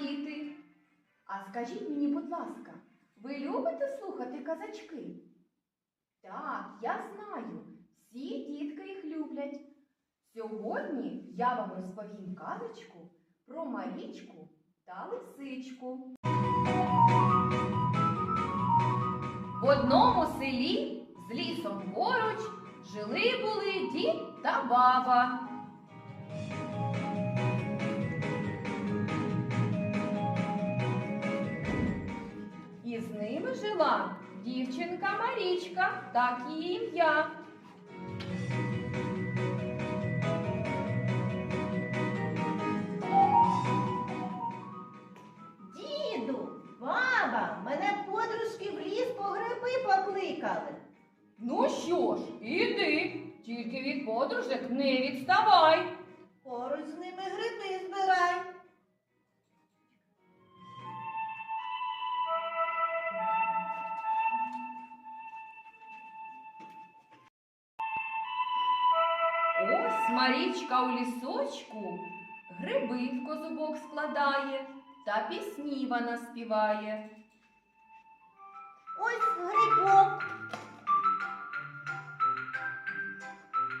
діти. А скажіть мені, будь ласка, ви любите слухати казачки? Так, я знаю, всі дітки їх люблять. Сьогодні я вам розповім казочку про Марічку та лисичку. В одному селі з лісом поруч жили були дід та баба. Жила дівчинка Марічка, так її ім'я. Діду, баба, мене подружки в ліс по гриби покликали. Ну що ж, іди, тільки від подружок не відставай. Марічка у лісочку гриби в козубок складає та пісні вона співає. Ось грибок.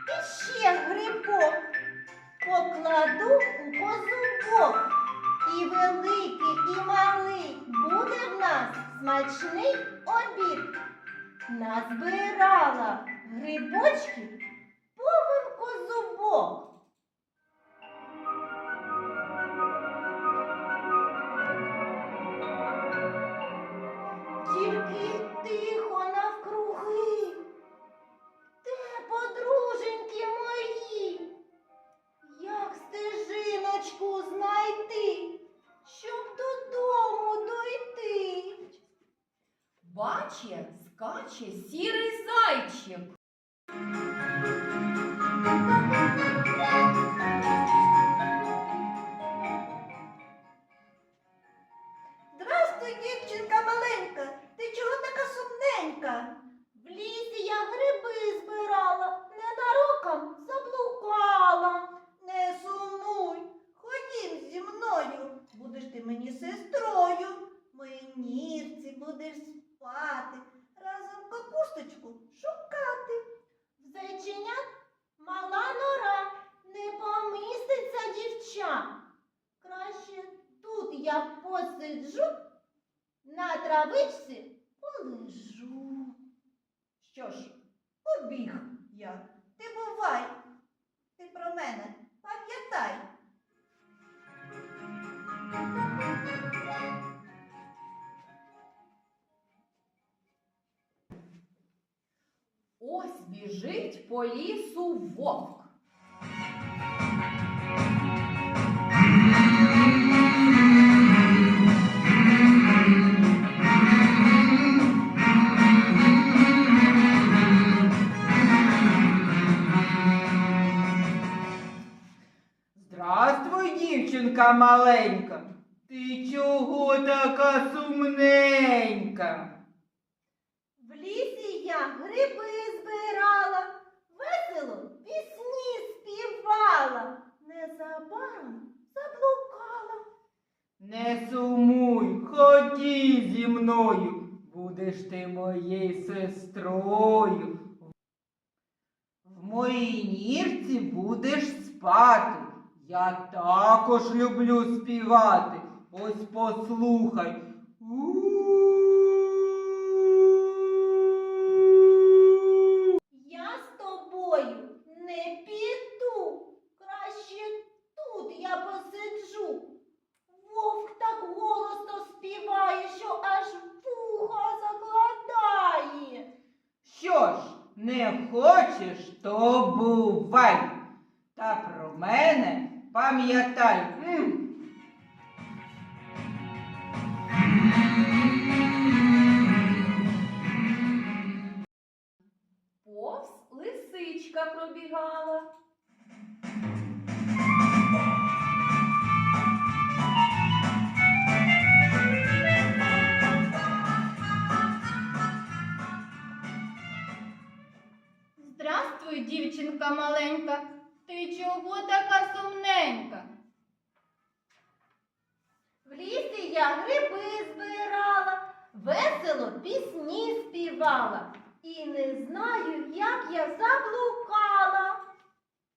І ще грибок. Покладу у козубок. І великий, і малий буде в нас смачний обід. Назбирала грибочки скаче сірий зайчик. Капусточку шукати. В зайченят мала нора, не поміститься дівча. Краще тут я посиджу, на травичці Ось біжить по лісу вовк. Здравствуй, дівчинка маленька. Ти чого така сумненька? В лісі я гриби збирала, весело пісні співала, незабаром заблукала. Не сумуй, ході зі мною, будеш ти моєю сестрою. В моїй нірці будеш спати. Я також люблю співати. Ось послухай. У-у-у. Я з тобою не піду. Краще тут я посиджу. Вовк так голосно співає, що аж вуха закладає. Що ж, не хочеш, то бувай. Та про мене пам'ятай. Дівчинка. Ти чого така сумненька? В лісі я гриби збирала, весело пісні співала. І не знаю, як я заблукала.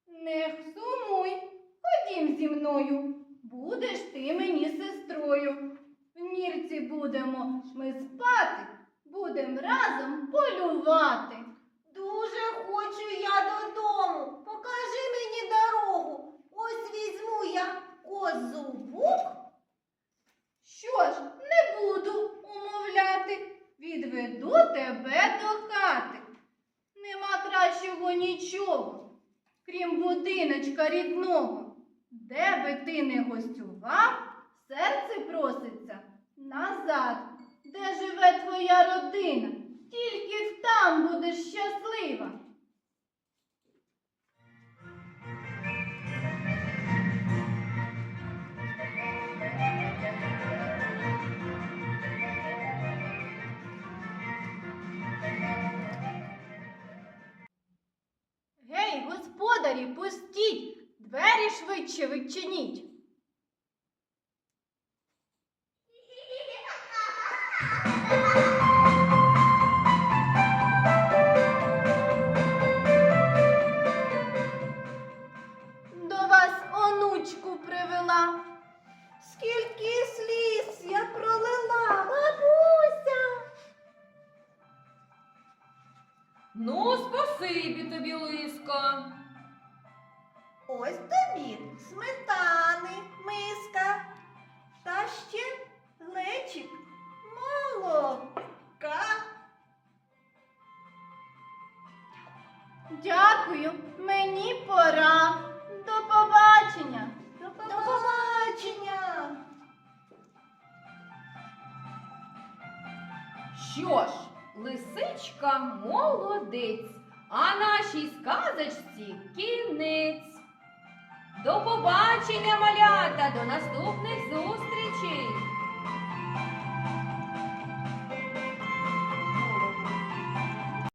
Не сумуй, ходім зі мною. Будеш ти мені сестрою. В нірці будемо ми спати, будем разом полювати. Дуже хочу я додому. Покажи мені дорогу. Ось візьму я козу бук. Що ж, не буду умовляти, відведу тебе до хати. Нема кращого нічого, крім будиночка рідного. Де би ти не гостював, серце проситься назад, де живе твоя родина, тільки там будеш щаслива. Гей, господарі, пустіть, двері швидше відчиніть. Ось тобі сметани, миска, та ще глечик молока. Дякую, мені пора. До побачення. До побачення. Що ж, лисичка молодець, а нашій сказочці кінець. До побачення, малята, до наступних зустрічей!